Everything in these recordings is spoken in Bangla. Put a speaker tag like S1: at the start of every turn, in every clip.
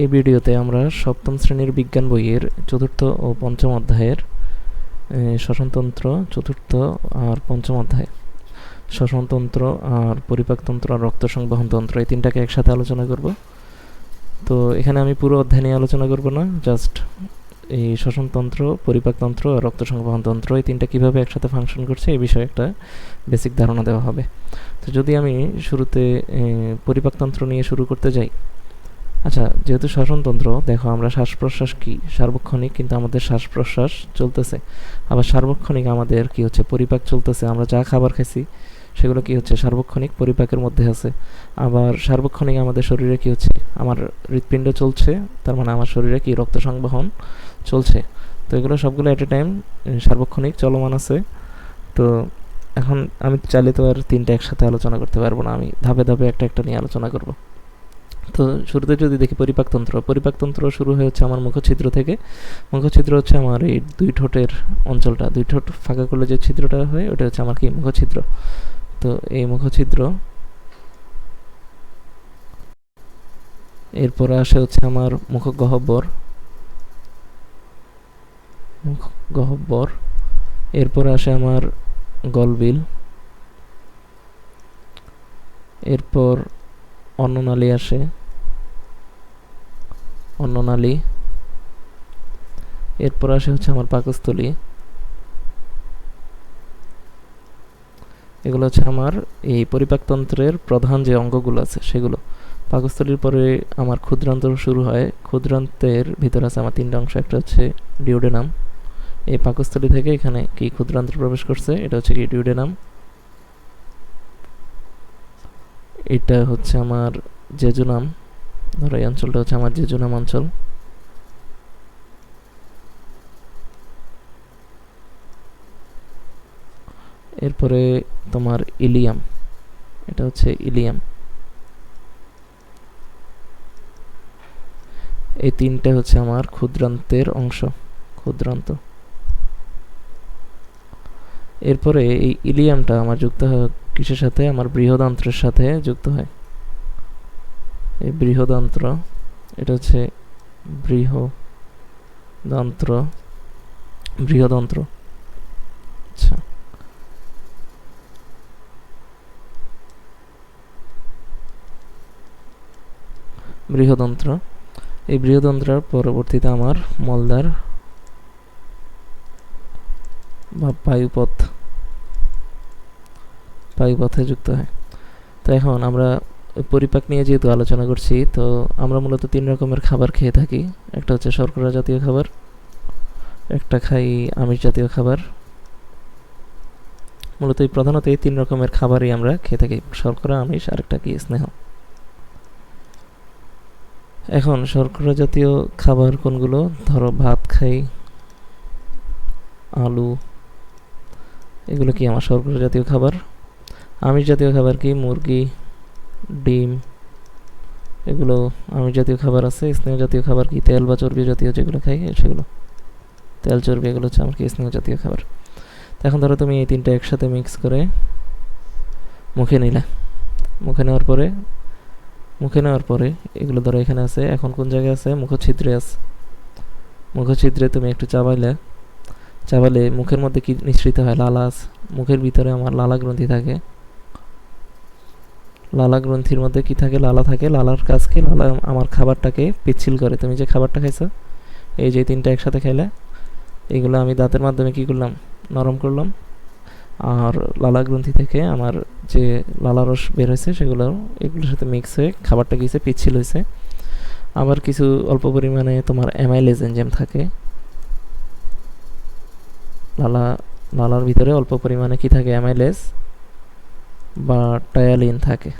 S1: এই ভিডিওতে আমরা সপ্তম শ্রেণির বিজ্ঞান বইয়ের চতুর্থ ও পঞ্চম অধ্যায়ের শ্বসনতন্ত্র চতুর্থ আর পঞ্চম অধ্যায়। শ্বসনতন্ত্র আর পরিপাকতন্ত্র আর রক্ত সংবহন তন্ত্র এই তিনটাকে একসাথে আলোচনা করব। তো এখানে আমি পুরো অধ্যায় নিয়ে আলোচনা করব না, জাস্ট এই শ্বসনতন্ত্র, পরিপাকতন্ত্র আর রক্ত সংবহন তন্ত্র এই তিনটা কীভাবে একসাথে ফাংশন করছে এই বিষয়ে একটা বেসিক ধারণা দেওয়া হবে। তো যদি আমি শুরুতে পরিপাকতন্ত্র নিয়ে শুরু করতে যাই আচ্ছা যেহেতু শ্বসনতন্ত্র দেখো আমরা শ্বাস প্রশ্বাস কী? সার্বক্ষণিক, কিন্তু আমাদের শ্বাস প্রশ্বাস চলতেছে। আবার সার্বক্ষণিক আমাদের কি হচ্ছে? পরিপাক চলতেছে। আমরা যা খাবার খাইছি, সেগুলো কি হচ্ছে? সার্বক্ষণিক পরিপাকের মধ্যে আছে। আবার সার্বক্ষণিক আমাদের শরীরে কি হচ্ছে? আমার হৃৎপিণ্ড চলছে, তার মানে আমার শরীরে কি রক্ত সংবহন চলছে। তো এগুলো সবগুলো এট এ টাইম সার্বক্ষণিক চলমান আছে। তো এখন আমি চাইলে তো আর তিনটা একসাথে আলোচনা করতে পারব না। আমি ধাপে ধাপে একটা একটা নিয়ে আলোচনা করব। তো শুরুতে যদি দেখি পরিপাকতন্ত্র পরিপাকতন্ত্র শুরু হয়েছে আমার মুখছিদ্র থেকে। মুখছিদ্র হচ্ছে আমার এই দুই ঠোঁটের অঞ্চলটা, দুই ঠোঁট ফাঁকা করলে যে ছিদ্রটা হয়, ওটা হচ্ছে আমার কি? মুখছিদ্র। তো এই মুখছিদ্র এরপরে আসে হচ্ছে আমার মুখ গহ্বর মুখ গহ্বর এরপরে আসে আমার গলবিল। এরপর অন্ননালী আসে। অন্ননালী এরপর আসে হচ্ছে আমার পাকস্থলী। এগুলো হচ্ছে আমার এই পরিপাকতন্ত্রের প্রধান যে অঙ্গগুলো আছে সেগুলো। পাকস্থলীর পরে আমার ক্ষুদ্রান্ত শুরু হয়। ক্ষুদ্রান্তের ভিতরে আছে আমার তিনটা অংশ। একটা হচ্ছে ডিউডেনাম। এই পাকস্থলী থেকে এখানে কি ক্ষুদ্রান্ত প্রবেশ করছে? এটা হচ্ছে কি ডিউডেনাম। এটা হচ্ছে আমার জেজুনাম ধরো, এই অঞ্চলটা হচ্ছে আমার জেজুনাম অঞ্চল। এরপরে তোমার ইলিয়াম। এটা হচ্ছে ইলিয়াম। এই তিনটে হচ্ছে আমার ক্ষুদ্রান্তের অংশ। ক্ষুদ্রান্ত। এরপরে এই ইলিয়ামটা আমার যুক্ত হয় কিসের সাথে? আমার বৃহদান্ত্রের সাথে যুক্ত হয়। এই বৃহদান্ত্র, এটা হচ্ছে বৃহদান্ত্র, বৃহদন্ত্র। আচ্ছা। বৃহদন্ত্র। এই বৃহদন্ত্রের পরবর্তীতে আমার মলদার বা বায়ুপথ। বায়ুপথে যুক্ত হয়। তো এখন আমরা পরিপাক নিয়ে যেহেতু আলোচনা করছি, তো আমরা মূলত তিন রকমের খাবার খেয়ে থাকি। একটা হচ্ছে শর্করা জাতীয় খাবার, একটা খাই আমিষ জাতীয় খাবার। মূলত এই প্রধানত এই তিন রকমের খাবারই আমরা খেয়ে থাকি, শর্করা, আমিষ, আর একটা কি, স্নেহ। এখন শর্করা জাতীয় খাবার কোনগুলো? ধরো ভাত খাই, আলু এগুলো কি আমার শর্করা জাতীয় খাবার? আমিষ জাতীয় খাবার কি? মুরগি, ডিম, এগুলো আমিষ জাতীয় খাবার আছে। স্নেহ জাতীয় খাবার কি? তেল বা চর্বি জাতীয় যেগুলো খাই সেগুলো। তেল, চর্বি এগুলো হচ্ছে আমার কি স্নেহ জাতীয় খাবার। তো এখন ধরো তুমি এই তিনটা একসাথে মিক্স করে মুখে নিলে। মুখে নেওয়ার পরে, মুখে নেওয়ার পরে এগুলো ধরো এখানে আছে, এখন কোন জায়গায় আছে? মুখছিদ্রে আছে। মুখছিদ্রে তুমি একটু চাবাইলে চাবালে মুখের মধ্যে কি নিঃসৃত হয়? লালাস মুখের ভিতরে আমার লালা গ্রন্থি থাকে। লালা গ্রন্থির মধ্যে কি থাকে? লালা থাকে। লালার কাজ কি? লালা আমার খাবারটাকে পিচ্ছিল করে। তুমি যে খাবারটা খাইছো, এই যে তিনটা একসাথে খাইলে, এগুলো আমি দাঁতের মাধ্যমে কি করলাম? নরম করলাম। আর লালা গ্রন্থি থেকে আমার যে লালা রস বের হয়েছে, সেগুলো, এগুলোর সাথে মিক্স হয়ে খাবারটা গিয়েছে, পিচ্ছিল হয়েছে। আবার কিছু অল্প পরিমাণে তোমার অ্যামাইলেজ এনজাইম থাকে। লালা, লালার ভিতরে অল্প পরিমাণে কি থাকে? অ্যামাইলেজ বা টায়ালিন থাকে।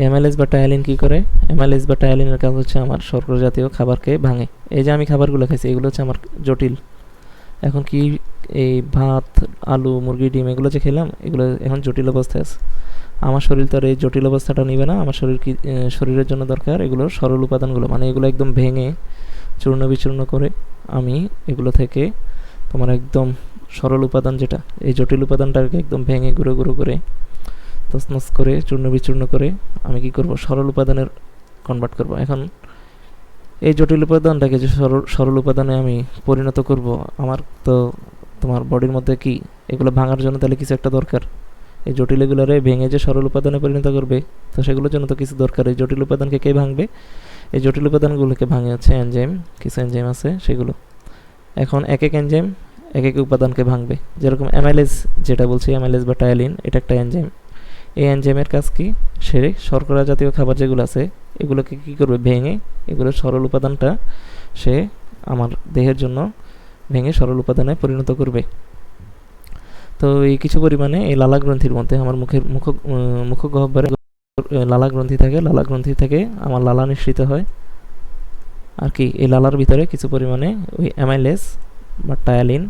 S1: অ্যামাইলেজ বা টায়ালিন কি করে? অ্যামাইলেজ বা টায়ালিনের কাজ হচ্ছে আমার শর্করা জাতীয় খাবারকে ভাঙে। এই যে আমি খাবারগুলো খাইছি, এগুলো হচ্ছে আমার জটিল। এখন কি এই ভাত, আলু, মুরগি, ডিম এগুলো যে খেলাম, এগুলো এখন জটিল অবস্থায় আছে। আমার শরীর তো আর এই জটিল অবস্থাটা নিবে না। আমার শরীর কি শরীরের জন্য দরকার এগুলো সরল উপাদানগুলো। মানে এগুলো একদম ভেঙে চূর্ণ বিচূর্ণ করে আমি এগুলো থেকে তোমার একদম সরল উপাদান যেটা, এই জটিল উপাদানটাকে একদম ভেঙে গুঁড়ো গুঁড়ো করে তছনছ করে, চূর্ণ বিচূর্ণ করে আমি কি করব? সরল উপাদানের কনভার্ট করব। এখন এই জটিল উপাদানটাকে যে সরল সরল উপাদানে আমি পরিণত করব, আমার তো তোমার বডির মধ্যে কি এগুলো ভাঙার জন্য তাহলে কিছু একটা দরকার? এই জটিল এগুলোরে ভেঙে যে সরল উপাদানে পরিণত করবে, তো সেগুলোর জন্য তো কিছু দরকার। এই জটিল উপাদানকে কে ভাঙবে? এই জটিল উপাদানগুলোকে ভাঙে হচ্ছে এনজাইম কিছু এনজাইম আছে সেগুলো। এখন এক এক এনজাইম এক এক উপাদানকে ভাঙবে। যেরকম অ্যামাইলেজ যেটা বলছি অ্যামাইলেজ বা টায়ালিন এটা একটা এনজাইম এই এনজাইমের কাজ কি? সে শর্করা জাতীয় খাবার যেগুলো আছে, এগুলোকে কি করবে? ভেঙে এগুলোর সরল উপাদানটা সে আমার দেহের জন্য ভেঙে সরল উপাদানে পরিণত করবে। তো এই কিছু পরিমাণে এই লালা গ্রন্থির মধ্যে আমার মুখের মুখ মুখ গহ্বরে লালা গ্রন্থি থাকে, লালা গ্রন্থি থেকে আমার লালা নিঃসৃত হয়। আর কি, এই লালার ভিতরে কিছু পরিমাণে ওই অ্যামাইলেস বা টায়ালিন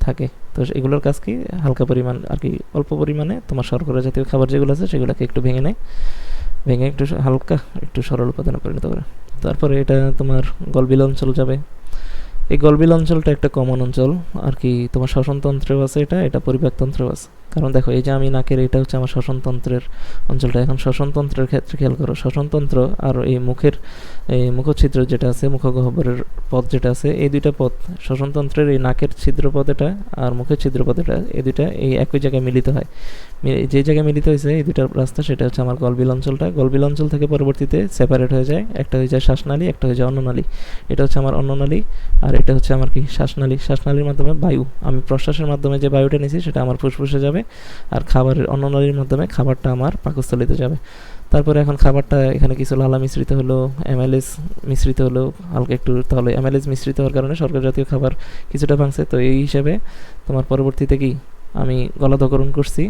S1: থাকে। তো এগুলোর কাজ কি, হালকা পরিমাণ, আর কি, অল্প পরিমাণে তোমার শর্করা জাতীয় খাবার যেগুলো আছে, সেগুলোকে একটু ভেঙে নেয়। ভেঙে একটু হালকা, একটু সরল উপাদানে পরিণত করে। তারপরে এটা তোমার গলবিল অঞ্চল যাবে। এই গলবিল অঞ্চলটা একটা কমন অঞ্চল, আর কি তোমার শ্বসনতন্ত্রেও আছে এটা এটা পরিপাকতন্ত্রেও আছে। কারণ দেখো, এই যে আমি নাকের এটা হচ্ছে আমার শ্বসনতন্ত্রের অঞ্চলটা। এখন শ্বসনতন্ত্রের ক্ষেত্রে খেয়াল করো শ্বসনতন্ত্র আর এই মুখের, এই মুখচ্ছিদ্র যেটা আছে, মুখগহ্বরের পথ যেটা আছে, এই দুইটা পথ শ্বসনতন্ত্রের এই নাকের ছিদ্রপথ এটা আর মুখের ছিদ্রপথ এটা, এই দুইটা এই একই জায়গায় মিলিত হয়। যে জায়গায় মিলিত হয়েছে, এই দুইটার রাস্তা, সেটা হচ্ছে আমার গলবিল অঞ্চলটা। গলবিল অঞ্চল থেকে পরবর্তীতে সেপারেট হয়ে যায়। একটা হয়ে যায় শ্বাসনালী, একটা হয়ে যায় অন্ননালী। এটা হচ্ছে আমার অন্ননালী আর এটা হচ্ছে আমার কি? শ্বাসনালী। শ্বাসনালীর মাধ্যমে বায়ু। আমি প্রশ্বাসের মাধ্যমে যে বায়ুটা নিয়েছি সেটা আমার ফুসফুসে যাবে আর খাবারের অন্ননালীর মাধ্যমে খাবারটা আমার পাকস্থলিতে যাবে। তারপরে এখন খাবারটা এখানে কিছু লালা মিশ্রিত হলো, এমএলএস মিশ্রিত হলো, হালকা একটু তাহলে এমএলএস মিশ্রিত হওয়ার কারণে সরকার জাতীয় খাবার কিছুটা ভাঙছে। তো এই হিসাবে তোমার পরবর্তীতে কি? আমি গলাধকরণ করছি।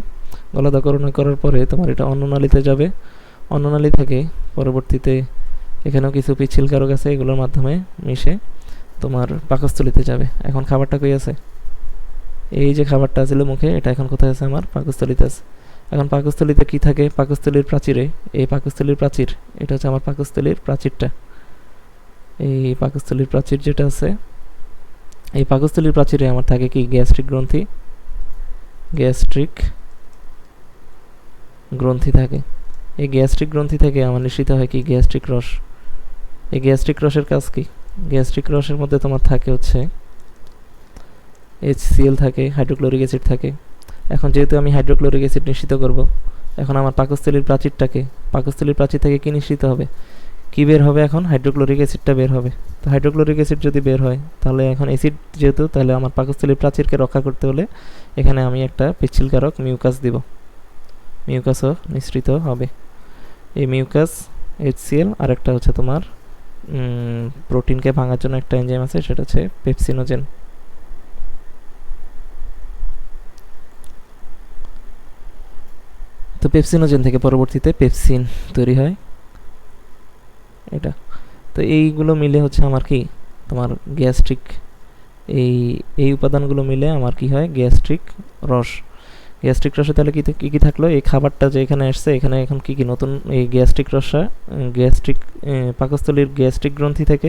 S1: গলাধকরণ করার পরে তোমার এটা অন্ননালীতে যাবে। অন্ননালী থেকে পরবর্তীতে এখানেও কিছু পিচ্ছিল কারক আছে, এগুলোর মাধ্যমে মিশে তোমার পাকস্থলিতে যাবে। এখন খাবারটা কই আছে? এই যে খাবারটা ছিল মুখে, এটা এখন কোথায় আছে আমার? পাকস্থলিতে আছে। এখন পাকস্থলিতে কি থাকে? পাকস্থলীর প্রাচীরে, এই পাকস্থলীর প্রাচীর, এটা হচ্ছে আমার পাকস্থলীর প্রাচীরটা। এই পাকস্থলীর প্রাচীর যেটা আছে, এই পাকস্থলীর প্রাচীরে আমার থাকে কি? গ্যাস্ট্রিক গ্রন্থি। গ্যাস্ট্রিক গ্রন্থি থাকে। এই গ্যাস্ট্রিক গ্রন্থি থেকে আমার নিশ্চিত হয় কি গ্যাস্ট্রিক রস। এই গ্যাস্ট্রিক রসের কাজ কি? গ্যাস্ট্রিক রসের মধ্যে তোমার থাকে হচ্ছে এইচসিএল থাকে হাইড্রোক্লোরিক অ্যাসিড থাকে। এখন যেহেতু আমি হাইড্রোক্লোরিক অ্যাসিড নিশ্চিত করব, এখন আমার পাকস্থলীর প্রাচীরটাকে, পাকস্থলীর প্রাচীর থেকে কী নিশ্চিত হবে? কী বের হবে এখন? হাইড্রোক্লোরিক অ্যাসিডটা বের হবে। তো হাইড্রোক্লোরিক অ্যাসিড যদি বের হয়, তাহলে এখন অ্যাসিড যেহেতু, তাহলে আমার পাকস্থলীর প্রাচীরকে রক্ষা করতে হলে এখানে আমি একটা পিচ্ছিলকারক মিউকাস দিব। মিউকাসও মিশ্রিত হবে। এই মিউকাস এইচসিএল আর একটা হচ্ছে তোমার প্রোটিনকে ভাঙার জন্য একটা এনজাইম আছে, সেটা হচ্ছে পেপসিনোজেন। তো পেপসিনোজেন থেকে পরবর্তীতে পেপসিন তৈরি হয়। এটা। তো এইগুলো মিলে হচ্ছে আমার কি? তোমার গ্যাস্ট্রিক। এই এই উপাদানগুলো মিলে আমার কি হয়? গ্যাস্ট্রিক রস। গ্যাস্ট্রিক রসে তাহলে কী কী কী থাকল? এই খাবারটা যে এখানে আসছে, এখানে এখন কী কী নতুন এই গ্যাস্ট্রিক রসা গ্যাস্ট্রিক পাকস্থলীর গ্যাস্ট্রিক গ্রন্থি থেকে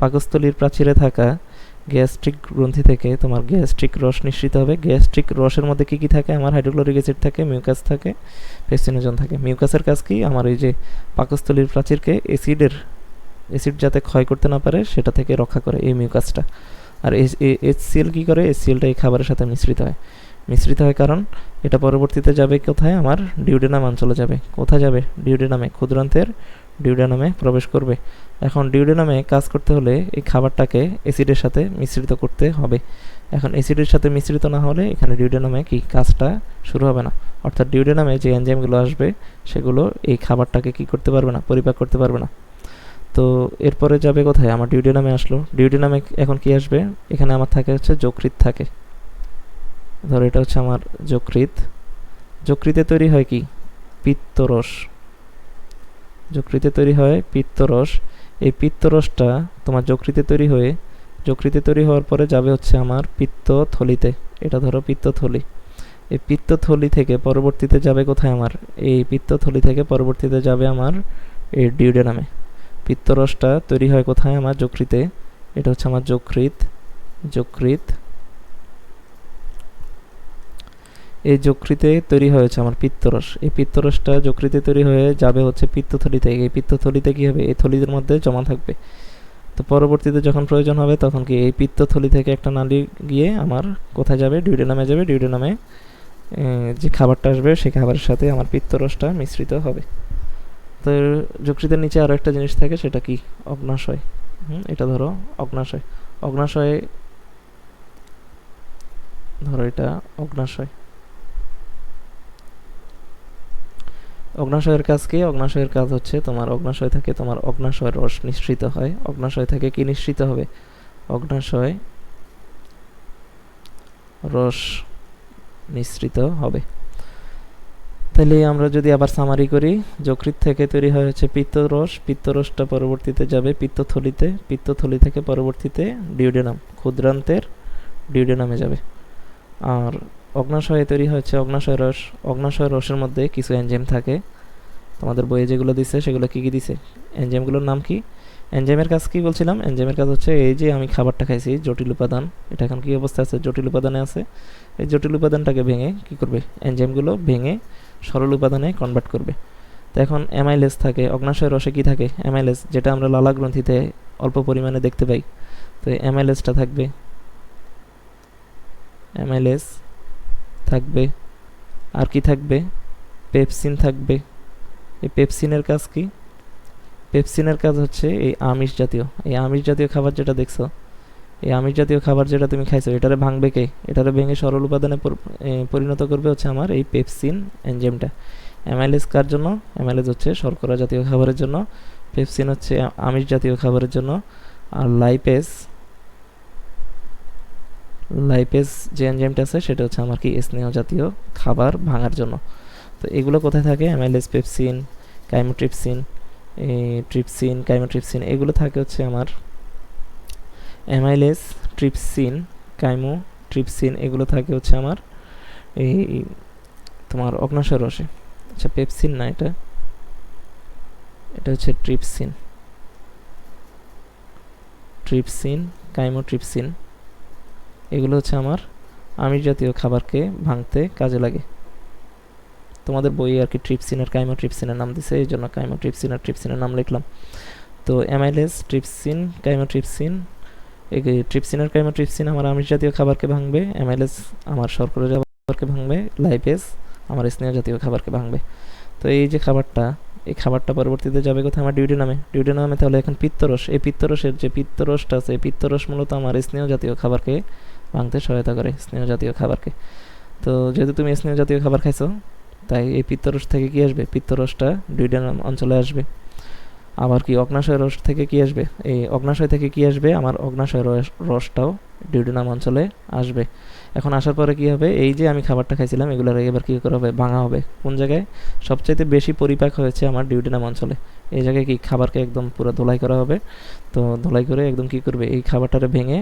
S1: পাকস্থলীর প্রাচীরে থাকা গ্যাস্ট্রিক গ্রন্থি থেকে তোমার গ্যাস্ট্রিক রস নিশ্চিত হবে। গ্যাস্ট্রিক রসের মধ্যে কী কী থাকে? আমার হাইড্রোক্লোরিক অ্যাসিড থাকে, মিউকাস থাকে পেস্টিনোজন থাকে। মিউকাসের কাজ কি? আমার এই যে পাকস্থলীর প্রাচীরকে অ্যাসিডের, অ্যাসিড যাতে ক্ষয় করতে না পারে, সেটা থেকে রক্ষা করে এই মিউকাসটা। আর এইচসিএল কী করে? এইচসিএলটা এই খাবারের সাথে মিশ্রিত হয়। মিশ্রিত হয় কারণ এটা পরবর্তীতে যাবে কোথায়? আমার ডিউডেনাম অঞ্চলে যাবে। কোথায় যাবে? ডিউডেনামে, ক্ষুদ্রান্তের ডিউডেনামে প্রবেশ করবে। এখন ডিউডেনামে কাজ করতে হলে এই খাবারটাকে অ্যাসিডের সাথে মিশ্রিত করতে হবে। এখন অ্যাসিডের সাথে মিশ্রিত না হলে এখানে ডিউডেনামে কি কাজটা শুরু হবে না। অর্থাৎ ডিউডেনামে যে এনজাইমগুলো আসবে, সেগুলো এই খাবারটাকে কি করতে পারবে না, পরিপাক করতে পারবে না। তো এরপরে যাবে কোথায়? আমার ডিউডেনামে আসলো। ডিউডেনামে এখন কি আসবে? এখানে আমার থাকে হচ্ছে যকৃত থাকে। ধরো এটা হচ্ছে আমার যকৃত যকৃতে তৈরি হয় কি? পিত্তরস। যকৃতে তৈরি হয় পিত্তরস। এই পিত্তরসটা তোমার যকৃতে তৈরি হয়ে, যকৃতে তৈরি হওয়ার পরে যাবে হচ্ছে আমার পিত্তথলিতে। এটা ধরো পিত্তথলি। এই পিত্তথলি থেকে পরবর্তীতে যাবে কোথায় আমার? এই পিত্তথলি থেকে পরবর্তীতে যাবে আমার এই ডিউডে ডিউডেনামে। পিত্তরসটা তৈরি হয় কোথায় আমার যকৃতে? এটা হচ্ছে আমার যকৃত যকৃত এই যকৃতে তৈরি হয়েছে আমার পিত্তরস। এই পিত্তরসটা যকৃতে তৈরি হয়ে যাবে হচ্ছে পিত্তথলিতে। এই পিত্তথলিতে কী হবে? এই থলিদের মধ্যে জমা থাকবে। তো পরবর্তীতে যখন প্রয়োজন হবে, তখন কি এই পিত্তথলি থেকে একটা নালী গিয়ে আমার কোথায় যাবে? ডিউডেনামে যাবে। ডিউডেনামে যে খাবারটা আসবে, সেই খাবারের সাথে আমার পিত্তরসটা মিশ্রিত হবে। তো যকৃতের নিচে আরও একটা জিনিস থাকে, সেটা কি? অগ্নাশয়। হুম, এটা ধরো, অগ্নাশয়। অগ্নাশয়, ধরো এটা অগ্নাশয়। অগ্নাশয়ের কাজ কি? অগ্নাশয়ের কাজ হচ্ছে তোমার অগ্নাশয় থেকে তোমার অগ্নাশয় রস নিঃসৃত হয়। অগ্নাশয় থেকে কি নিঃসৃত হবে? অগ্নাশয় রস মিশ্রিত হবে। তাহলে আমরা যদি আবার সামারি করি যকৃত থেকে তৈরি হয় হচ্ছে পিত্তরস পিত্তরসটা পরবর্তীতে যাবে পিত্তথলিতে পিত্তথলি থেকে পরবর্তীতে ডিউডেনাম ক্ষুদ্রান্তের ডিউডেনামে যাবে। আর অগ্নাশয়ে তৈরি হচ্ছে অগ্নাশয় রস, অগ্নাশয় রসের মধ্যে কিছু এনজাইম থাকে। তোমাদের বইয়ে যেগুলো দিছে, সেগুলো কী কী দিছে? এনজাইমগুলোর নাম কি? এনজাইমের কাজ কি বলছিলাম? এনজাইমের কাজ হচ্ছে এই যে আমি খাবারটা খাইছি, জটিল উপাদান। এটা এখন কী অবস্থা আছে? জটিল উপাদানে আছে। এই জটিল উপাদানটাকে ভেঙে কি করবে? এনজাইমগুলো ভেঙে সরল উপাদানে কনভার্ট করবে। তো এখন অ্যামাইলেস থাকে, অগ্নাশয় রসে কী থাকে? অ্যামাইলেস যেটা আমরা লালা গ্রন্থিতে অল্প পরিমাণে দেখতে পাই। তো অ্যামাইলেসটা থাকবে। অ্যামাইলেস থাকবে? আর কি থাকবে? পেপসিন থাকবে। এই পেপসিনের কাজ কি? পেপসিনের কাজ হচ্ছে এই আমিষ জাতীয়। এই আমিষ জাতীয় খাবার যেটা দেখছ, এই আমিষ জাতীয় খাবার যেটা তুমি খাইছো, এটারে ভাঙবে কে? এটারে ভেঙে সরল উপাদানে পরিণত করবে হচ্ছে আমার এই পেপসিন এনজেমটা অ্যামাইলেজ কার জন্য? অ্যামাইলেজ হচ্ছে শর্করা জাতীয় খাবারের জন্য। পেপসিন হচ্ছে আমিষ জাতীয় খাবারের জন্য। আর লাইপেস লাইপেস যে এনজাইমটা আছে, সেটা হচ্ছে আমার কি স্নেহ জাতীয় খাবার ভাঙার জন্য। তো এগুলো কোথায় থাকে? Amylase pepsin, chymotrypsin trypsin, chymotrypsin, এগুলো থাকে হচ্ছে আমার অ্যামাইলেস ট্রিপসিন কাইমো ট্রিপসিন এগুলো থাকে হচ্ছে আমার এই তোমার অগ্নাশয় রসে। আচ্ছা পেপসিন না এটা। এটা হচ্ছে ট্রিপসিন। Trypsin, chymotrypsin. এগুলো হচ্ছে আমার আমিষ জাতীয় খাবারকে ভাঙতে কাজে লাগে। তোমাদের বইয়ে আর কি ট্রিপসিনের, কাইমো কাইমোট্রিপসিনের নাম দিছে এই জন্য কাইমোট্রিপসিন আর ট্রিপসিনের নাম লিখলাম। তো অ্যামাইলেস ট্রিপসিন, কাইমো ট্রিপসিন, এই ট্রিপসিনের, কাইমো ট্রিপসিন আমার আমিষ জাতীয় খাবারকে ভাঙবে অ্যামাইলেস আমার শর্করা খাবারকে ভাঙবে লাইপেস আমার স্নেহ জাতীয় খাবারকে ভাঙবে। তো এই যে খাবারটা, এই খাবারটা পরবর্তীতে যাবে কোথায়? আমার ডিউটি নামে। ডিউটি নামে তাহলে এখন পিত্তরস। এই পিত্তরসের যে পিত্তরসটা আছে পিত্তরস মূলত আমার স্নেহ জাতীয় খাবারকে ভাঙতে সহায়তা করে স্নেহ জাতীয় খাবারকে। তো যেহেতু তুমি স্নেহ জাতীয় খাবার খাইছো, তাই এই পিত্তরস থেকে কি আসবে? পিত্তরসটা ডুইডান অঞ্চলে আসবে। আবার কি অগ্নাশয় রস থেকে কি আসবে? এই অগ্নাশয় থেকে কি আসবে? আমার অগ্নাশয় রস, রসটাও ডিউডেনাম অঞ্চলে আসবে। এখন আসার পরে কি হবে? এই যে আমি খাবারটা খাইছিলাম এগুলোর এবার কী করা হবে? ভাঙা হবে। কোন জায়গায়? সবচাইতে বেশি পরিপাক হয়েছে আমার ডিউডিনাম অঞ্চলে। এই জায়গায় কি খাবারকে একদম পুরো ধোলাই করা হবে? তো ধোলাই করে একদম কি করবে? এই খাবারটারে ভেঙে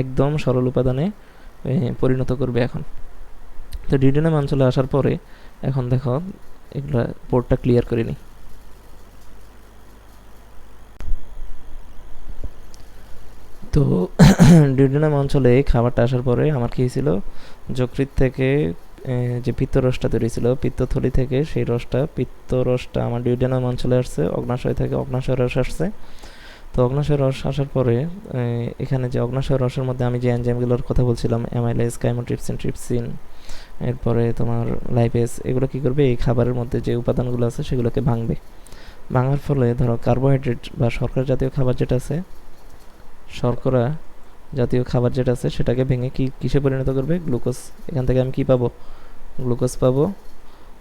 S1: একদম সরল উপাদানে পরিণত করবে এখন। তো ডিউডিনাম অঞ্চলে আসার পরে এখন দেখো, এগুলো পোর্টটা ক্লিয়ার করে নিই তো ডিউডিনাম অঞ্চলে খাবারটা আসার পরে আমার কী ছিল যকৃত থেকে যে পিত্ত রসটা তৈরি ছিল পিত্তথলি থেকে সেই রসটা পিত্ত রসটা আমার ডিউডিনাম অঞ্চলে আসছে, অগ্নাশয় থেকে অগ্নাশয় রস আসছে। তো অগ্নাশয় রস আসার পরে এখানে যে অগ্নাশয় রসের মধ্যে আমি যে এনজাইমগুলোর কথা বলছিলাম অ্যামাইলেস কাইমোট্রিপসিন, ট্রিপসিন, এরপরে তোমার লাইপেস এগুলো কি করবে? এই খাবারের মধ্যে যে উপাদানগুলো আছে সেগুলোকে ভাঙবে। ভাঙার ফলে ধরো কার্বোহাইড্রেট বা শর্করা জাতীয় খাবার যেটা আছে শর্করা জাতীয় খাবার যেটা আছে সেটাকে ভেঙে কি কিসে পরিণত করবে? গ্লুকোজ। এখান থেকে আমি কি পাবো? গ্লুকোজ পাবো।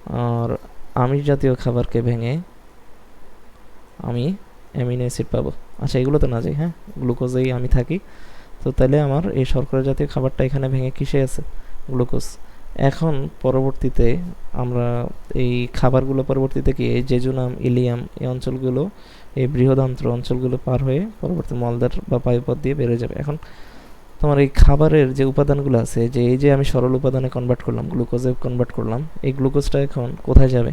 S1: আর আমিষ জাতীয় খাবারকে ভেঙে আমি অ্যামিনো অ্যাসিড পাবো। আচ্ছা এগুলো তো না যাই হ্যাঁ? গ্লুকোজেই আমি থাকি। তো তাহলে আমার এই শর্করা জাতীয় খাবারটা এখানে ভেঙে কিসে আছে? গ্লুকোজ। এখন পরবর্তীতে আমরা এই খাবারগুলো পরবর্তীতে কি? জেজুনাম, ইলিয়াম এই অঞ্চলগুলো এই বৃহদান্ত্র অঞ্চলগুলো পার হয়ে পরবর্তী মলদার বা পায়ুপথ দিয়ে বেরোয় যাবে। এখন তোমার এই খাবারের যে উপাদানগুলো আছে, যে এই যে আমি সরল উপাদানে কনভার্ট করলাম গ্লুকোজে কনভার্ট করলাম, এই গ্লুকোজটা এখন কোথায় যাবে?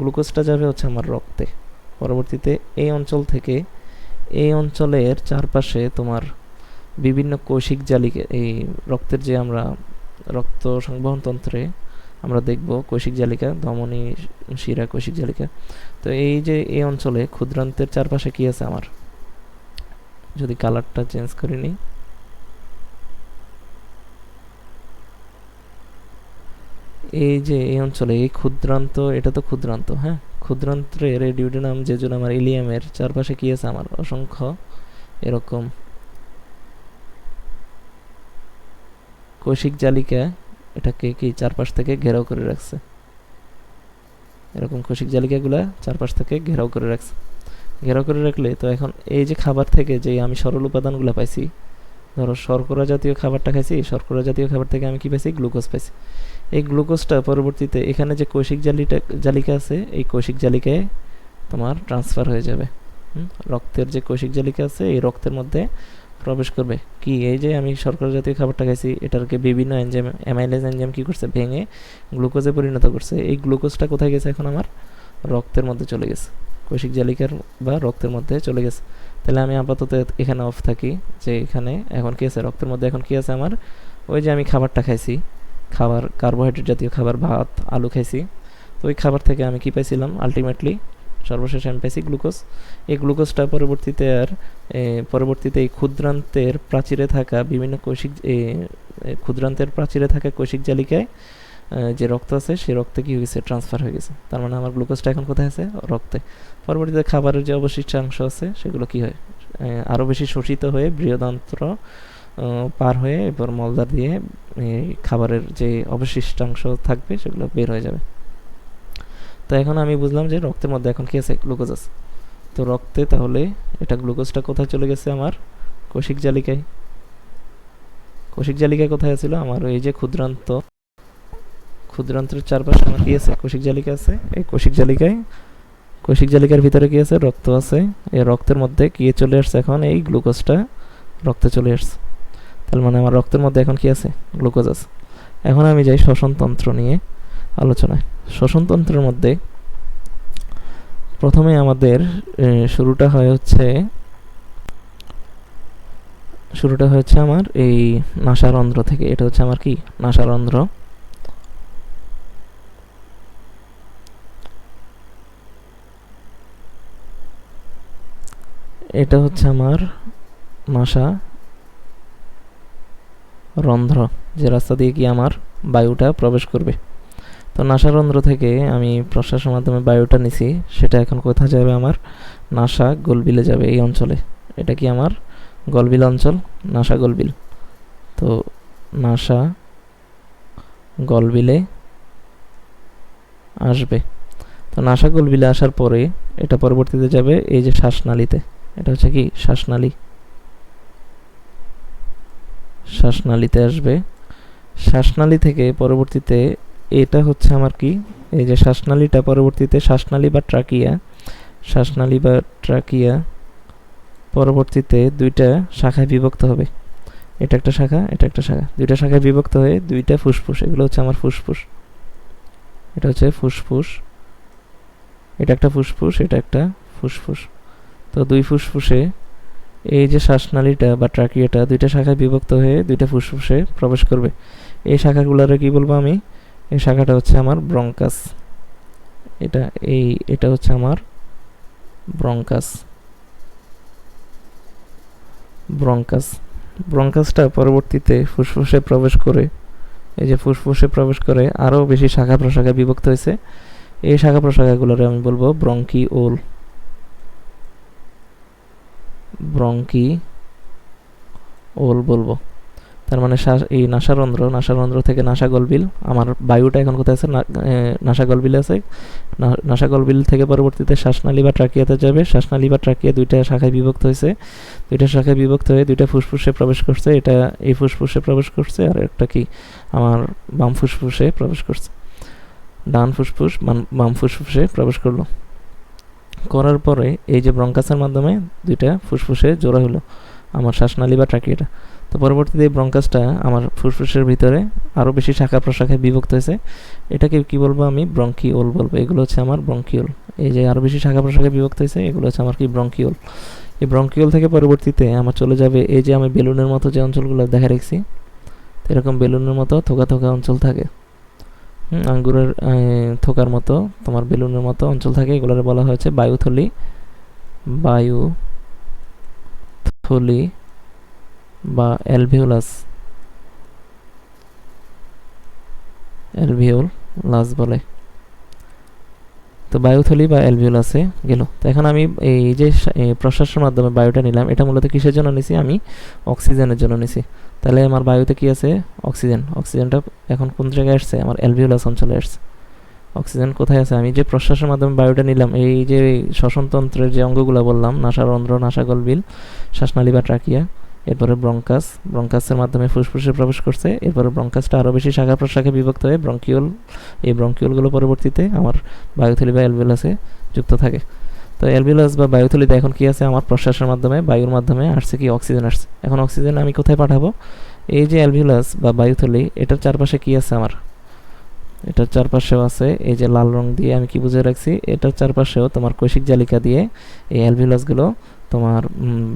S1: গ্লুকোজটা যাবে হচ্ছে আমার রক্তে। পরবর্তীতে এই অঞ্চল থেকে এই অঞ্চলের চারপাশে তোমার বিভিন্ন কৌশিক জালিকে, এই রক্তের যে আমরা রক্ত সংবহনতন্ত্রে আমরা দেখব কৌশিক জালিকা ধমনী শিরা কৌশিক জালিকা তো এই যে এই অঞ্চলে ক্ষুদ্রান্তের চারপাশে কি আছে আমার? যদি কালারটা চেঞ্জ করে নিই। এই যে এই অঞ্চলে, এই ক্ষুদ্রান্ত, এটা তো ক্ষুদ্রান্ত হ্যাঁ? ক্ষুদ্রান্তের রেডিউডিনাম যে জন্য আমার ইলিয়ামের চারপাশে কি আছে আমার? অসংখ্য এরকম। কৌশিক জালিকা, এটাকে কি চারপাশ থেকে ঘেরাও করে রাখছে? এরকম কৈশিক জালিকাগুলা চারপাশ থেকে ঘেরাও করে রাখছে। ঘেরাও করে রাখলে তো এখন এই যে খাবার থেকে যে আমি সরল উপাদানগুলো পাইছি, ধরো শর্করা জাতীয় খাবারটা খাইছি শর্করা জাতীয় খাবার থেকে আমি কি পাইছি? গ্লুকোজ পাইছি। এই গ্লুকোজটা পরবর্তীতে এখানে যে কৈশিক জালিটা, জালিকা আছে, এই কৈশিক জালিকায় তোমার ট্রান্সফার হয়ে যাবে? রক্তের যে কৈশিক জালিকা আছে, এই রক্তের মধ্যে প্রবেশ করবে। কি, এই যে আমি শর্করা জাতীয় খাবারটা খাইছি এটাকে বিভিন্ন এনজাইম অ্যামাইলেজ এনজাইম কী করছে? ভেঙে গ্লুকোজে পরিণত করছে। এই গ্লুকোজটা কোথায় গেছে এখন আমার? রক্তের মধ্যে চলে গেছে। কৈশিক জালিকার বা রক্তের মধ্যে চলে গেছে। তাহলে আমি আপাতত এখানে অফ থাকি যে এখানে এখন কী আছে? রক্তের মধ্যে এখন কী আছে আমার? ওই যে আমি খাবারটা খাইছি, খাবার কার্বোহাইড্রেট জাতীয় খাবার, ভাত, আলু খাইছি। তো ওই খাবার থেকে আমি কী পাইছিলাম? আলটিমেটলি সর্বশেষ আমি গ্লুকোজ। এই গ্লুকোজটা পরবর্তীতে আর পরবর্তীতে এই ক্ষুদ্রান্তের প্রাচীরে থাকা বিভিন্ন কৈশিক ক্ষুদ্রান্তের প্রাচীরে থাকা কৈশিক জালিকায় যে রক্ত আছে সেই রক্তে কি হয়েছে? ট্রান্সফার হয়ে গেছে। তার মানে আমার গ্লুকোজটা এখন কোথায় আছে? রক্তে। পরবর্তীতে খাবারের যে অবশিষ্টাংশ আছে, সেগুলো কী হয়? আরও বেশি শোষিত হয়ে বৃহদন্ত্র পার হয়ে এরপর মলদার দিয়ে খাবারের যে অবশিষ্টাংশ থাকবে, সেগুলো বের হয়ে যাবে। তো এখন আমি বুঝলাম যে রক্তের মধ্যে এখন কি আছে? গ্লুকোজ আছে। তো রক্তে তাহলে এটা গ্লুকোজটা কোথায় চলে গেছে আমার? কোষিক জালিকায়। কোষিক জালিকা কোথায় ছিল আমার এই যে ক্ষুদ্রান্ত, ক্ষুদ্রান্তের চারপাশে আমার কি আছে? কোষিক জালিকা আছে। এই কোষিক জালিকায় কোষিক জালিকার ভিতরে কি আছে? রক্ত আছে। এই রক্তের মধ্যে কি চলে আসছে এখন? এই গ্লুকোজটা রক্তে চলে আসছে। তার মানে আমার রক্তের মধ্যে এখন কি আছে? গ্লুকোজ আছে। এখন আমি যাই শ্বসনতন্ত্র নিয়ে। আলোচনায়। শ্বসনতন্ত্রের মধ্যে প্রথমে আমাদের শুরুটা হয় হচ্ছে, শুরুটা হচ্ছে আমার এই নাসারন্ধ্র থেকে। এটা হচ্ছে আমার কি? নাসারন্ধ্র এটা হচ্ছে আমার নাসা রন্ধ্র। যে রাস্তা দিয়ে কি আমার বায়ুটা প্রবেশ করবে। তো নাসারন্ধ্র থেকে আমি প্রশ্বাসের মাধ্যমে বায়ুটা নিছি, সেটা এখন কোথায় যাবে আমার? নাসা গোলবিলে যাবে এই অঞ্চলে। এটা কি আমার? গলবিল অঞ্চল, নাসা গলবিল। তো নাসা গলবিলে আসবে। তো নাসা গলবিলে আসার পরে এটা পরবর্তীতে যাবে এই যে শ্বাসনালীতে। এটা হচ্ছে কি? শ্বাসনালী। শ্বাসনালীতে আসবে। শ্বাসনালী থেকে পরবর্তীতে এটা হচ্ছে আমার কি? এই যে শ্বাসনালীটা পরবর্তীতে শ্বাসনালী বা ট্রাকিয়া, শ্বাসনালী বা ট্রাকিয়া পরবর্তীতে দুইটা শাখায় বিভক্ত হবে। এটা একটা শাখা, এটা একটা শাখা। দুইটা শাখায় বিভক্ত হয়ে দুইটা ফুসফুস, এগুলো হচ্ছে আমার ফুসফুস। এটা হচ্ছে ফুসফুস, এটা একটা ফুসফুস, এটা একটা ফুসফুস। তো দুই ফুসফুসে এই যে শ্বাসনালীটা বা ট্রাকিয়াটা দুইটা শাখায় বিভক্ত হয়ে দুইটা ফুসফুসে প্রবেশ করবে। এই শাখাগুলোরে কি বলব আমি? এই শাখাটা হচ্ছে আমার ব্রঙ্কাস। এটা এই, এটা হচ্ছে আমার ব্রঙ্কাস। ব্রঙ্কাস। ব্রঙ্কাসটা পরবর্তীতে ফুসফুসে প্রবেশ করে, এই যে ফুসফুসে প্রবেশ করে আরও বেশি শাখা প্রশাখায় বিভক্ত হয়েছে। এই শাখা প্রশাখাগুলোরে আমি বলব ব্রঙ্কি ওল ব্রঙ্কি ওল বলব। তার মানে এই নাসারন্ধ্র নাসারন্ধ্র থেকে নাসাগলবিল আমার বায়ুটা এখন কোথায় আছে? না- এ, নাসাগলবিলে আছে। না- নাসাগলবিল থেকে পরবর্তীতে শ্বাসনালী বা ট্রাকিয়াতে যাবে। শ্বাসনালী বা ট্রাকিয়া দুইটা শাখায় বিভক্ত হয়েছে। দুইটা শাখায় বিভক্ত হয়ে দুইটা ফুসফুসে প্রবেশ করছে। এটা এই ফুসফুসে প্রবেশ করছে আর একটা কি? আমার বাম ফুসফুসে প্রবেশ করছে। ডান ফুসফুস বাম ফুসফুসে প্রবেশ করল। করার পরে এই যে ব্রঙ্কাসের মাধ্যমে দুইটা ফুসফুসে জোড়া হলো আমার শ্বাসনালী বা ট্রাকিয়াটা। তো পরবর্তীতে এই ব্রঙ্কাসটা আমার ফুসফুসের ভিতরে আরও বেশি শাখা প্রশাখায় বিভক্ত হয়েছে। এটাকে কি বলব আমি? ব্রঙ্কিওল বলব। এগুলো হচ্ছে আমার ব্রঙ্কিওল এই যে আরও বেশি শাখা প্রশাখায় বিভক্ত হয়েছে, এগুলো হচ্ছে আমার কি ব্রঙ্কিওল এই ব্রঙ্কিওল থেকে পরবর্তীতে আমার চলে যাবে এই যে আমি বেলুনের মতো যে অঞ্চলগুলো দেখা রেখেছি এরকম বেলুনের মতো থোকা থোকা অঞ্চল থাকে। আঙ্গুরের থোকার মতো তোমার বেলুনের মতো অঞ্চল থাকে। এগুলোর বলা হয়েছে বায়ুথলি বায়ু থলি বা অ্যালভিওলাস। অ্যালভিওলাস বলে। তো বায়ুথলি বা অ্যালভিওলাসে গেল। তো এখন আমি এই যে প্রশ্বাসের মাধ্যমে বায়ুটা নিলাম, এটা মূলত কিসের জন্য নিছি আমি? অক্সিজেনের জন্য নিছি। তাহলে আমার বায়ুতে কি আছে? অক্সিজেন। অক্সিজেনটা এখন কোন জায়গায় আসছে? আমার অ্যালভিওলাস অঞ্চলে আসছে। অক্সিজেন কোথায় আছে? আমি যে প্রশ্বাসের মাধ্যমে বায়ুটা নিলাম, এই যে শ্বসনতন্ত্রের যে অঙ্গগুলো বললাম নাসারন্ধ্র নাসাগলবিল শ্বাসনালী বা ট্রাকিয়া এরপরে ব্রঙ্কাস, ব্রঙ্কাসের মাধ্যমে ফুসফুসে প্রবেশ করছে। এরপরে ব্রঙ্কাসটা আরও বেশি শাখা প্রশাখে বিভক্ত হয়ে ব্রঙ্কিওল, এই ব্রঙ্কিওলগুলো পরবর্তীতে আমার বায়ুথলি বা অ্যালভিওলাসে যুক্ত থাকে। তো অ্যালভিওলাস বা বায়ুথলিতে এখন কি আছে? আমার প্রশ্বাসের মাধ্যমে, বায়ুর মাধ্যমে আসছে কি অক্সিজেন আসছে? এখন অক্সিজেন আমি কোথায় পাঠাবো? এই যে অ্যালভিওলাস বা বায়ুথলি, এটার চারপাশে কি আছে আমার? এটার চারপাশেও আছে এই যে লাল রং দিয়ে আমি কি বুঝে রাখছি? এটার চারপাশেও তোমার কৈশিক জালিকা দিয়ে এই অ্যালভিওলাসগুলো তোমার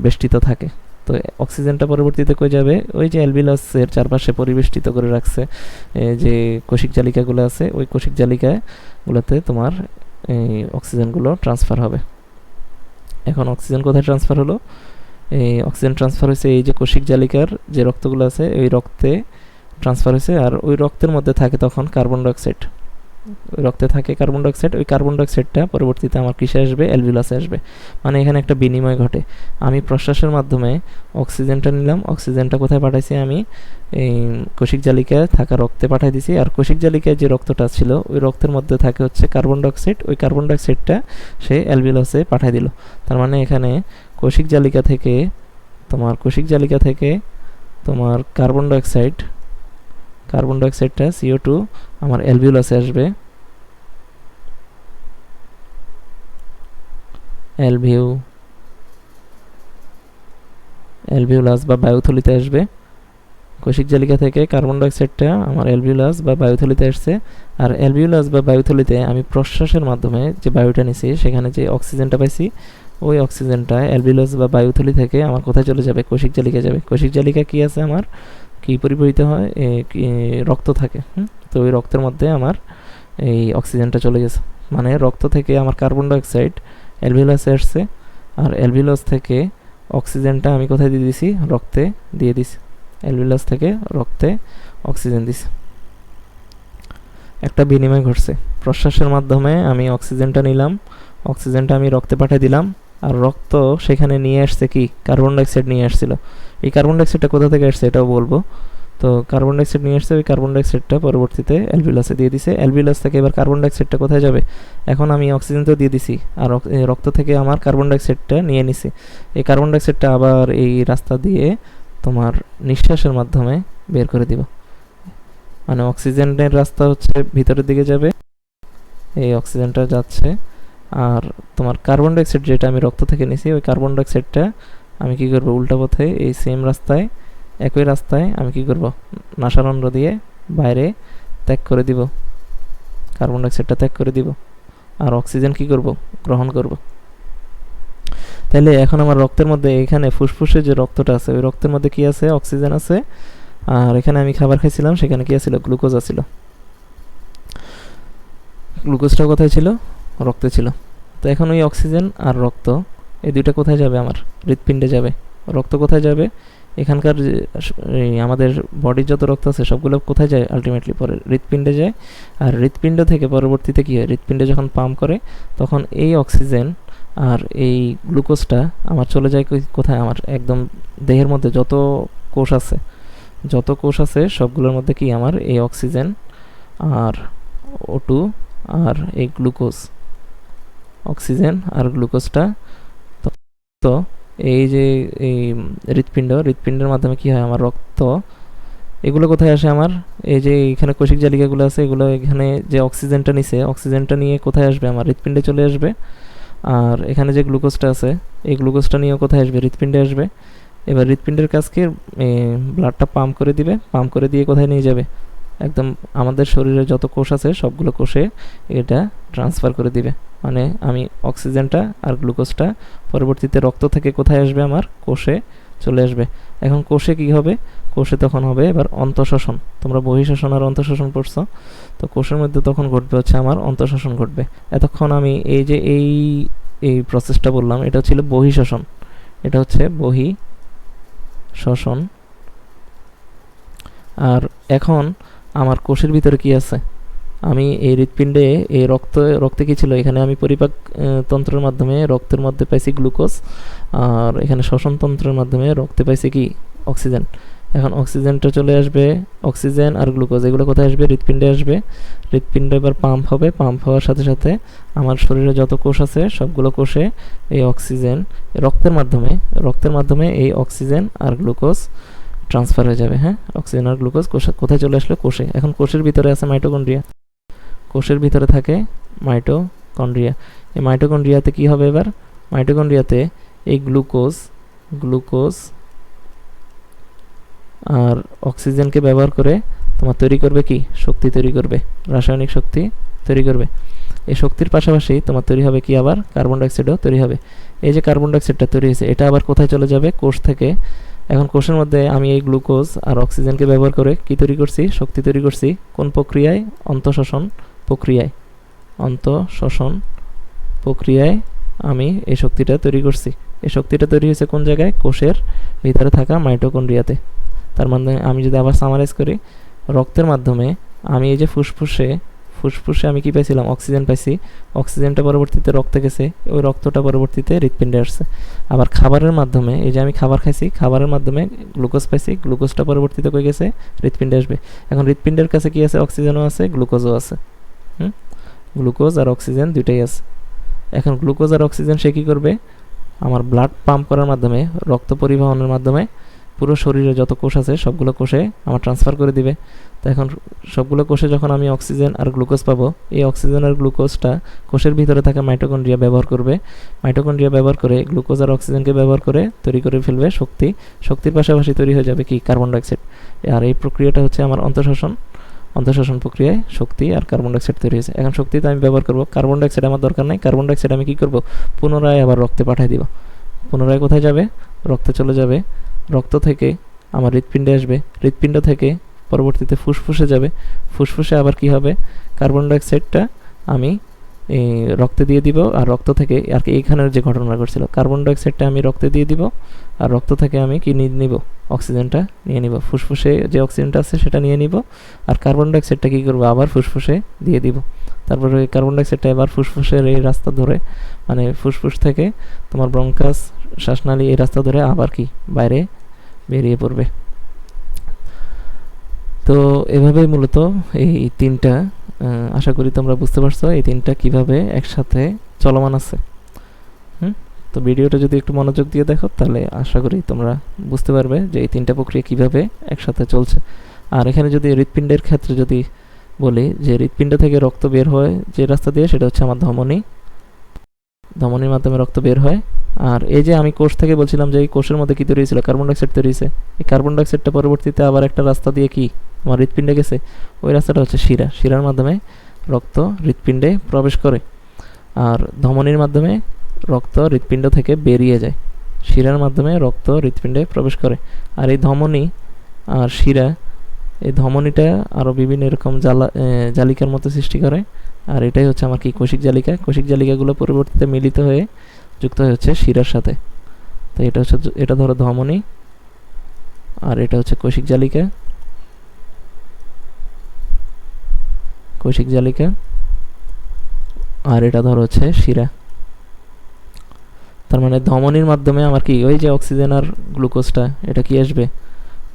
S1: বেষ্টিত থাকে। তো অক্সিজেনটা পরবর্তীতে কই যাবে? ওই যে অ্যালভিলাসের চারপাশে পরিবেষ্টিত করে রাখছে যে কোষিক জালিকাগুলো আছে, ওই কোষিক জালিকাগুলোতে তোমার এই অক্সিজেনগুলো ট্রান্সফার হবে। এখন অক্সিজেন কোথায় ট্রান্সফার হলো? এই অক্সিজেন ট্রান্সফার হয়েছে এই যে কোষিক জালিকার যে রক্তগুলো আছে, ওই রক্তে ট্রান্সফার হয়েছে, আর ওই রক্তের মধ্যে থাকে তখন কার্বন ডাইঅক্সাইড। রক্তে থাকে কার্বন ডাইঅক্সাইড, ওই কার্বন ডাইঅক্সাইডটা পরবর্তীতে আমার কিসে আসবে? অ্যালভিলাসে আসবে। মানে এখানে একটা বিনিময় ঘটে। আমি প্রশ্বাসের মাধ্যমে অক্সিজেনটা নিলাম। অক্সিজেনটা কোথায় পাঠাইছি আমি? এই কোষিক জালিকায় থাকা রক্তে পাঠাই দিছি। আর কোষিক জালিকায় যে রক্তটা ছিল, ওই রক্তের মধ্যে থাকে হচ্ছে কার্বন ডাইঅক্সাইড। ওই কার্বন ডাইঅক্সাইডটা সে অ্যালভিলাসে পাঠাই দিল। তার মানে এখানে কোষিক জালিকা থেকে তোমার কোষিক জালিকা থেকে তোমার কার্বন ডাইঅক্সাইড কার্বন ডাইঅক্সাইডটা সিও টু আমার অ্যালভিউলাসে আসবে। অ্যালভিউ অ্যালভিউলাস বা বায়ুথলিতে আসবে। কোষিক জালিকা থেকে কার্বন ডাইঅক্সাইডটা আমার অ্যালভিউলাস বা বায়ুথলিতে আসছে। আর অ্যালভিউলাস বা বায়ুথলিতে আমি প্রশ্বাসের মাধ্যমে যে বায়ুটা নিছি, সেখানে যে অক্সিজেনটা পাইছি, ওই অক্সিজেনটা অ্যালভিউলাস বা বায়ুথলি থেকে আমার কোথায় চলে যাবে? কোষিক জালিকা যাবে। কোষিক জালিকা কি আছে আমার? কি পরিবাহিত হয়? রক্ত থাকে? তো ওই রক্তের মধ্যে আমার এই অক্সিজেনটা চলে গেছে। মানে রক্ত থেকে আমার কার্বন ডাইঅক্সাইড অ্যালভিলাসে আসছে, আর অ্যালভিলাস থেকে অক্সিজেনটা আমি কোথায় দিয়ে দিছি? রক্তে দিয়ে দিছি। অ্যালভিলাস থেকে রক্তে অক্সিজেন দিছি। একটা বিনিময় ঘটছে। প্রশ্বাসের মাধ্যমে আমি অক্সিজেনটা নিলাম, অক্সিজেনটা আমি রক্তে পাঠিয়ে দিলাম আর রক্ত সেখানে নিয়ে আসছে কি? কার্বন ডাইঅক্সাইড নিয়ে আসছিল। এই কার্বন ডাইঅক্সাইডটা কোথা থেকে আসছে এটাও বলব। তো কার্বন ডাইঅক্সাইড নিয়ে আসছে, ওই কার্বন ডাইঅক্সাইডটা পরবর্তীতে অ্যালভিলাসে দিয়ে দিছে। অ্যালভিলাস থেকে এবার কার্বন ডাইঅক্সাইডটা কোথায় যাবে? এখন আমি অক্সিজেন তো দিয়ে দিছি, আর রক- রক্ত থেকে আমার কার্বন ডাইঅক্সাইডটা নিয়ে নিছি। এই কার্বন ডাইঅক্সাইডটা আবার এই রাস্তা দিয়ে তোমার নিঃশ্বাসের মাধ্যমে বের করে দিব। মানে অক্সিজেনের রাস্তা হচ্ছে ভিতরের দিকে যাবে। এই অক্সিজেনটা যাচ্ছে আর তোমার কার্বন ডাইঅক্সাইড যেটা আমি রক্ত থেকে নিছি, ওই কার্বন ডাইঅক্সাইডটা আমি কি করব? উল্টা পথে এই সেম রাস্তায়, একই রাস্তায় আমি কি করব? নাসারন্ধ্র দিয়ে বাইরে ত্যাগ করে দিব। কার্বন ডাইঅক্সাইডটা ত্যাগ করে দিব। আর অক্সিজেন কি করব? গ্রহণ করব। তাহলে এখন আমার রক্তের মধ্যে এখানে ফুসফুসে যে রক্তটা আছে, ওই রক্তের মধ্যে কি আছে? অক্সিজেন আছে। আর এখানে আমি খাবার খাইছিলাম, সেখানে কি আছিল? গ্লুকোজ আছিল। গ্লুকোজটা কোথায় ছিল? রক্তে ছিল। তো এখন ওই অক্সিজেন আর রক্ত, এই দুইটা কোথায় যাবে আমার? হৃৎপিণ্ডে যাবে। রক্ত কোথায় যাবে? এখানকার আমাদের বডির যত রক্ত আছে, সবগুলো কোথায় যায় আলটিমেটলি পরে হৃৎপিণ্ডে যায়। আর হৃৎপিণ্ড থেকে পরবর্তীতে কী হয়? হৃৎপিণ্ডে যখন পাম্প করে, তখন এই অক্সিজেন আর এই গ্লুকোজটা আমার চলে যায় কোথায়? আমার একদম দেহের মধ্যে যত কোষ আছে, যত কোষ আছে, সবগুলোর মধ্যে কি আমার? এই অক্সিজেন আর ও টু আর এই গ্লুকোজ অক্সিজেন আর গ্লুকোজটা তো- এই যে এই হৃৎপিণ্ড, হৃৎপিণ্ডের মাধ্যমে কি হয় আমার রক্ত, এগুলো কোথায় আসে আমার? এই যে এখানে কোষিক জালিকাগুলো আছে, এগুলো এখানে যে অক্সিজেনটা নিছে অক্সিজেনটা নিয়ে কোথায় আসবে আমার? হৃৎপিণ্ডে চলে আসবে। আর এখানে যে গ্লুকোজটা আছে, এই গ্লুকোজটা নিয়ে কোথায় আসবে? হৃৎপিণ্ডে আসবে। এবার হৃৎপিণ্ডের কাছকে ব্লাডটা পাম্প করে দিবে। পাম্প করে দিয়ে কোথায় নিয়ে যাবে? একদম আমাদের শরীরে যত কোষ আছে, সবগুলো কোষে এটা ট্রান্সফার করে দিবে। মানে আমি অক্সিজেনটা আর গ্লুকোজটা পরবর্তীতে রক্ত থেকে কোথায় আসবে আমার? কোষে চলে আসবে। এখন কোষে কি হবে? কোষে তখন হবে এবার অন্তঃশোষণ তোমরা বহিঃশোষণ আর অন্তঃশোষণ পড়ছো। তো কোষের মধ্যে তখন ঘটবে হচ্ছে আমার অন্তঃশোষণ ঘটবে। এতক্ষণ আমি এই যে এই এই প্রসেসটা বললাম, এটা ছিল বহিঃশোষণ এটা হচ্ছে বহি শ্বসন আর এখন আমার কোষের ভিতরে কি আছে? আমি এই হৃৎপিণ্ডে এই রক্ত, রক্তে কি ছিল? এখানে আমি পরিপাক তন্ত্রের মাধ্যমে রক্তের মধ্যে পাইছি গ্লুকোজ, আর এখানে শ্বসন তন্ত্রের মাধ্যমে রক্তে পাইছি কি? অক্সিজেন। এখন অক্সিজেনটা চলে আসবে, অক্সিজেন আর গ্লুকোজ। এগুলো কোথায় আসবে? হৃৎপিণ্ডে আসবে। হৃৎপিণ্ড এবার পাম্প হবে। পাম্প হওয়ার সাথে সাথে আমার শরীরে যত কোষ আছে, সবগুলো কোষে এই অক্সিজেন, রক্তের মাধ্যমে রক্তের মাধ্যমে এই অক্সিজেন আর গ্লুকোজ ট্রান্সফার হয়ে যাবে হ্যাঁ? অক্সিজেন আর গ্লুকোজ কোষে, কোথায় চলে আসলো? কোষে। এখন কোষের ভিতরে আছে মাইটোকন্ড্রিয়া। কোষের ভিতরে থাকে মাইটোকন্ড্রিয়া। এই মাইটোকন্ড্রিয়াতে কি হবে এবার? মাইটোকন্ড্রিয়াতে এই গ্লুকোজ গ্লুকোজ আর অক্সিজেনকে ব্যবহার করে তোমার তৈরি করবে কি? শক্তি তৈরি করবে, রাসায়নিক শক্তি তৈরি করবে। এই শক্তির পাশাপাশি তোমার তৈরি হবে কি আবার? কার্বন ডাইঅক্সাইডও তৈরি হবে। এই যে কার্বন ডাইঅক্সাইডটা তৈরি হয়েছে, এটা আবার কোথায় চলে যাবে? কোষ থেকে। এখন কোষের মধ্যে আমি এই গ্লুকোজ আর অক্সিজেনকে ব্যবহার করে কি তৈরি করছি? শক্তি তৈরি করছি। কোন প্রক্রিয়ায়? অন্তঃশোষণ। প্রক্রিয়ায়। অন্তঃশোষণ প্রক্রিয়ায় আমি এই শক্তিটা তৈরি করছি। এই শক্তিটা তৈরি হয়েছে কোন জায়গায়? কোষের ভিতরে থাকা মাইটোকন্ড্রিয়াতে। তার মানে আমি যদি আবার সামারাইজ করি, রক্তের মাধ্যমে আমি এই যে ফুসফুসে ফুসফুসে আমি কি পাইছিলাম? অক্সিজেন পাইছি। অক্সিজেনটা পরবর্তীতে রক্তে গেছে। ওই রক্তটা পরবর্তীতে হৃৎপিণ্ডে আসছে। আবার খাবারের মাধ্যমে, এই যে আমি খাবার খাইছি, খাবারের মাধ্যমে গ্লুকোজ পাইছি। গ্লুকোজটা পরবর্তীতে কই গেছে? হৃৎপিণ্ডে আসবে। এখন হৃৎপিণ্ডের কাছে কি আছে? অক্সিজেনও আছে, গ্লুকোজও আছে। হুম? গ্লুকোজ আর অক্সিজেন দুইটাই আছে। এখন গ্লুকোজ আর অক্সিজেন সে কী করবে? আমার ব্লাড পাম্প করার মাধ্যমে, রক্ত পরিবহনের মাধ্যমে, পুরো শরীরে যত কোষ আছে, সবগুলো কোষে আমার ট্রান্সফার করে দিবে। তো এখন সবগুলো কোষে যখন আমি অক্সিজেন আর গ্লুকোজ পাবো, এই অক্সিজেন আর গ্লুকোজটা কোষের ভিতরে থাকা মাইটোকন্ড্রিয়া ব্যবহার করবে। মাইটোকন্ড্রিয়া ব্যবহার করে, গ্লুকোজ আর অক্সিজেনকে ব্যবহার করে তৈরি করে ফেলবে, শক্তি। শক্তির পাশাপাশি তৈরি হয়ে যাবে কি? কার্বন ডাইঅক্সাইড আর এই প্রক্রিয়াটা হচ্ছে আমার অন্তঃশোষণ অন্তঃশোষণ প্রক্রিয়ায় শক্তি আর কার্বন ডাইঅক্সাইড তৈরি হয়েছে। এখন শক্তি তো আমি ব্যবহার করব। কার্বন ডাইঅক্সাইড আমার দরকার নাই। কার্বন ডাইঅক্সাইড আমি কী করব? পুনরায় আবার রক্তে পাঠিয়ে দিব। পুনরায় কোথায় যাবে? রক্তে চলে যাবে। রক্ত থেকে আমার হৃৎপিণ্ডে আসবে। হৃৎপিণ্ড থেকে পরবর্তীতে ফুসফুসে যাবে। ফুসফুসে আবার কি হবে? কার্বন ডাইঅক্সাইডটা আমি রক্তে দিয়ে দিব, আর রক্ত থেকে আর কি এইখানের যে ঘটনা ঘটছিল, কার্বন ডাইঅক্সাইডটা আমি রক্তে দিয়ে দিব, আর রক্ত থেকে আমি কি নিয়ে নিব, অক্সিজেনটা নিয়ে নিব, ফুসফুসে যে অক্সিজেনটা আছে সেটা নিয়ে নিব, আর কার্বন ডাইঅক্সাইডটা কী করব, আবার ফুসফুসে দিয়ে দিব। তারপরে ওই কার্বন ডাইঅক্সাইডটা এবার ফুসফুসের এই রাস্তা ধরে মানে ফুসফুস থেকে তোমার ব্রঙ্কাস, শ্বাসনালী এই রাস্তা ধরে আবার কি বাইরে বেরিয়ে পড়বে। তো এভাবেই মূলত এই তিনটা আশা করি তোমরা বুঝতে পারছ এই তিনটা কীভাবে একসাথে চলমান আছে। হুম? তো ভিডিওটা যদি একটু মনোযোগ দিয়ে দেখো, তাহলে আশা করি তোমরা বুঝতে পারবে যে এই তিনটা প্রক্রিয়া কীভাবে একসাথে চলছে। আর এখানে যদি হৃৎপিণ্ডের ক্ষেত্রে যদি বলি যে হৃৎপিণ্ড থেকে রক্ত বের হয় যে রাস্তা দিয়ে, সেটা হচ্ছে আমার ধমনী। ধমনীর মাধ্যমে রক্ত বের হয়। আর এই যে আমি কোষ থেকে বলছিলাম যে এই কোষের মধ্যে কি তৈরি হয়েছিল? কার্বন ডাইঅক্সাইড তৈরি হয়েছে। এই কার্বন ডাইঅক্সাইডটা পরবর্তীতে আবার একটা রাস্তা দিয়ে কি আমার হৃৎপিণ্ডে গেছে, ওই রাস্তাটা হচ্ছে শিরা। শিরার মাধ্যমে রক্ত হৃৎপিণ্ডে প্রবেশ করে আর ধমনীর মাধ্যমে রক্ত হৃৎপিণ্ড থেকে বেরিয়ে যায়। শিরার মাধ্যমে রক্ত হৃৎপিণ্ডে প্রবেশ করে। আর এই ধমনী আর শিরা, এই ধমনীটা আরও বিভিন্ন এরকম জ্বালা জালিকার মতো সৃষ্টি করে। আর এটাই হচ্ছে আমার কি কোষিক জালিকা। কোষিক জালিকাগুলো পরবর্তীতে মিলিত হয়ে যুক্ত হয়ে হচ্ছে শিরার সাথে। তো এটা হচ্ছে এটা ধরো ধমনী আর এটা হচ্ছে কোষিক জালিকা। কোষিক জালিকা। আর এটা ধর হচ্ছে শিরা। তার মানে ধমনির মাধ্যমে আমার কি, ওই যে অক্সিজেন আর গ্লুকোজটা এটা কি আসবে?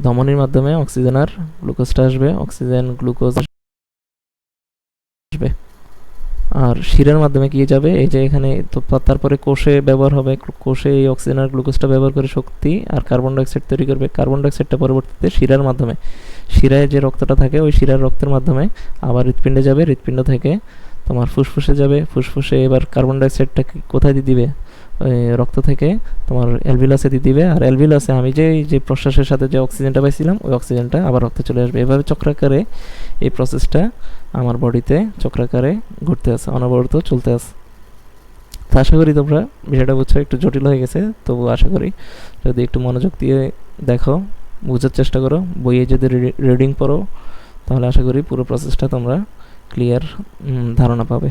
S1: ধমনির মাধ্যমে অক্সিজেন আর গ্লুকোজটা আসবে অক্সিজেন গ্লুকোজ আসবে। আর শিরার মাধ্যমে কি যাবে? এই যে এখানে তো তারপরে কোষে ব্যবহার হবে, কোষে এই অক্সিজেন আর গ্লুকোজটা ব্যবহার করে শক্তি আর কার্বন ডাইঅক্সাইড তৈরি করবে। কার্বন ডাইঅক্সাইডটা পরবর্তীতে শিরার মাধ্যমে। শিরায় যে রক্তটা থাকে, ওই শিরার রক্তের মাধ্যমে আবার হৃৎপিণ্ডে যাবে, হৃৎপিণ্ড থেকে তোমার ফুসফুসে যাবে। ফুসফুসে এবার কার্বন ডাইঅক্সাইডটা কোথায় দিয়ে দিবে? ওই রক্ত থেকে তোমার অ্যালভিলাসে দিয়ে দিবে। আর অ্যালভিলাসে আমি যে যে প্রশ্বাসের সাথে যে অক্সিজেনটা পাইছিলাম, ওই অক্সিজেনটা আবার রক্তে চলে আসবে। এভাবে চক্রাকারে এই প্রসেসটা আমার বডিতে চক্রাকারে ঘুরতে আসে অনবরত চলতে আছে। তো আশা করি তোমরা বিষয়টা বুঝছ, একটু জটিল হয়ে গেছে তবু আশা করি যদি একটু মনোযোগ দিয়ে দেখো, বোঝার চেষ্টা করো, বইয়ে যদি রিডিং পড়ো, তাহলে আশা করি পুরো প্রসেসটা তোমরা ক্লিয়ার ধারণা পাবে।